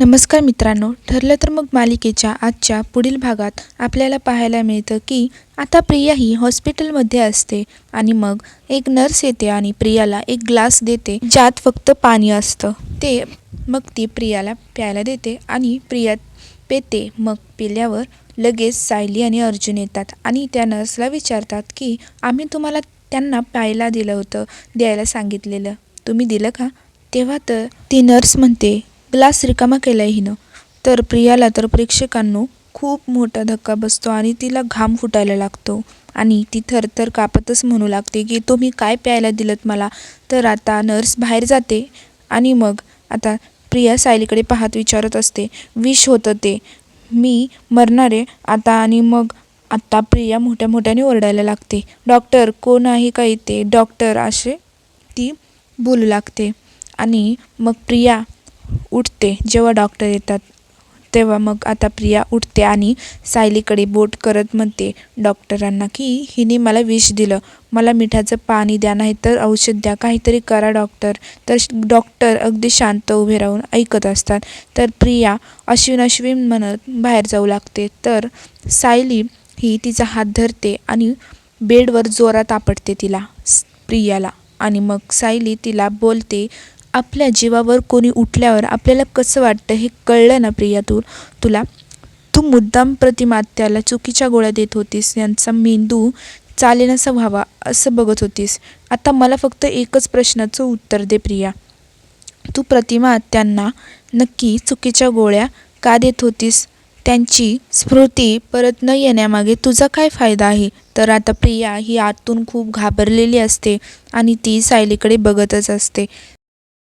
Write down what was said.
नमस्कार मित्रांनो ठरलं तर मग मालिकेच्या आजच्या पुढील भागात आपल्याला पाहायला मिळतं की आता प्रिया ही हॉस्पिटलमध्ये असते आणि मग एक नर्स येते आणि प्रियाला एक ग्लास देते ज्यात फक्त पाणी असतं. ते मग ती प्रियाला प्यायला देते आणि प्रिया पेते. मग पिल्यावर लगेच सायली आणि अर्जुन येतात आणि त्या नर्सला विचारतात की आम्ही तुम्हाला त्यांना प्यायला दिलं होतं द्यायला सांगितलेलं. तुम्ही दिलं का? तेव्हा तर ती नर्स म्हणते ग्लास रिकामा केला आहे हिनं. तर प्रियाला तर प्रेक्षकांनो खूप मोठा धक्का बसतो आणि तिला घाम फुटायला लागतो. आणि ती थरथर कापतच म्हणू लागते की तुम्ही काय प्यायला दिलंत मला? तर आता नर्स बाहेर जाते आणि मग आता प्रिया सायलीकडे पाहत विचारत असते विष होतं ते? मी मरणार आहे आता आणि मग आत्ता प्रिया मोठ्या मोठ्याने ओरडायला लागते. डॉक्टर कोण आहे का इथे? डॉक्टर असे ती बोलू लागते. आणि मग प्रिया उठते. जेव्हा डॉक्टर येतात तेव्हा मग आता प्रिया उठते आणि सायलीकडे बोट करत म्हणते डॉक्टरांना की हिने मला विष दिलं. मला मिठाचं पाणी द्या नाही तर औषध द्या. काहीतरी करा डॉक्टर. तर डॉक्टर अगदी शांत उभे राहून ऐकत असतात. तर प्रिया अश्विन अश्विन म्हणत बाहेर जाऊ लागते. तर सायली ही तिचा हात धरते आणि बेडवर जोरात आपटते तिला प्रियाला. आणि मग सायली तिला बोलते आपल्या जीवावर कोणी उठल्यावर आपल्याला कसं वाटतं हे कळलं ना प्रिया तू तुला? तू मुद्दाम प्रतिमात्याला चुकीच्या गोळ्या देत होतीस यांचा मेंदू चालेनासा व्हावा असं बघत होतीस. आता मला फक्त एकच प्रश्नाचं उत्तर दे प्रिया. तू प्रतिमा त्यांना नक्की चुकीच्या गोळ्या का देत होतीस? त्यांची स्मृती परत न येण्यामागे तुझा काय फायदा आहे? तर आता प्रिया ही आतून खूप घाबरलेली असते आणि ती सायलीकडे बघतच असते.